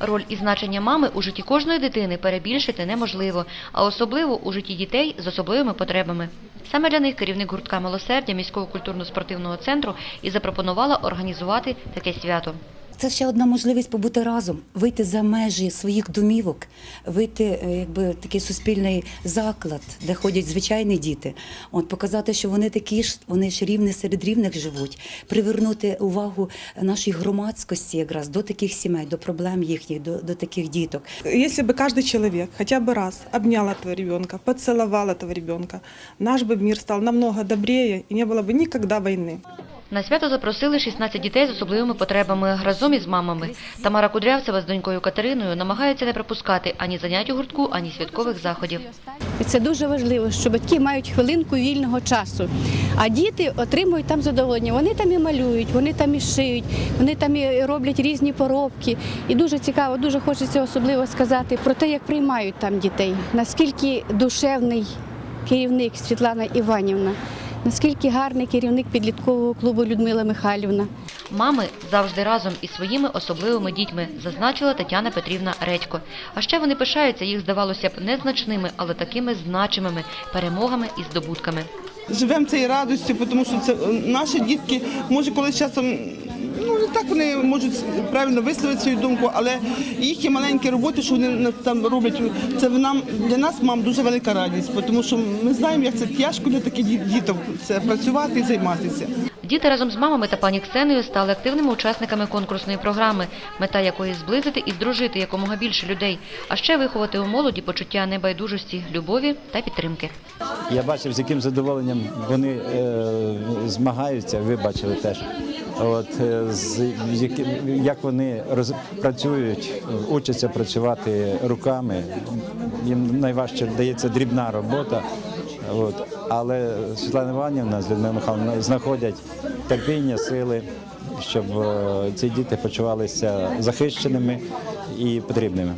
Роль і значення мами у житті кожної дитини перебільшити неможливо, а особливо у житті дітей з особливими потребами. Саме для них керівник гуртка милосердя міського культурно-спортивного центру і запропонувала організувати таке свято Це ще одна можливість побути разом, вийти за межі своїх домівок, вийти е, якби в такий суспільний заклад, де ходять звичайні діти. От показати, що вони такі ж, вони ж рівні серед рівних живуть, привернути увагу нашої громадськості якраз до таких сімей, до проблем їхніх, до, до таких діток. Если бы каждый человек хотя бы раз обнял этого ребенка, поцеловал этого ребенка, наш бы мир стал намного добрее и не было бы никогда войны. На свято запросили 16 дітей з особливими потребами разом із мамами. Тамара Кудрявцева з донькою Катериною намагаються не пропускати ані занять у гуртку, ані святкових заходів. Це дуже важливо, що батьки мають хвилинку вільного часу. А діти отримують там задоволення. Вони там і малюють, вони там і шиють, вони там і роблять різні поробки. І дуже цікаво, дуже хочеться особливо сказати про те, як приймають там дітей, наскільки душевний керівник Світлана Іванівна, наскільки гарний керівник підліткового клубу Людмила Михайлівна. Мами завжди разом із своїми особливими дітьми, зазначила Тетяна Петрівна Редько. А ще вони пишаються їх, здавалося б, незначними, але такими значимими перемогами і здобутками. живемо цією радістю, тому що це е, наші дітки, може, колись часом. Ну, не так вони можуть правильно висловити свою думку, але їхні маленькі роботи, що вони на- там роблять, це нам для нас, мам, дуже велика радість, тому що ми знаємо, як це тяжко для таких діток це працювати і займатися. Діти разом з мамами та пані Ксеною стали активними учасниками конкурсної програми, мета якої зблизити і здружити якомога більше людей, а ще виховати у молоді почуття небайдужості, любові та підтримки. Я бачив, з яким задоволенням вони е, змагаються, ви бачили теж. От, е, з, яким, як вони роз, працюють, учаться працювати руками. Їм найважче дається дрібна робота. От, але Світлана Іванівна з Людмилою Михайловною знаходять терпіння, сили, щоб е, ці діти почувалися захищеними і потрібними.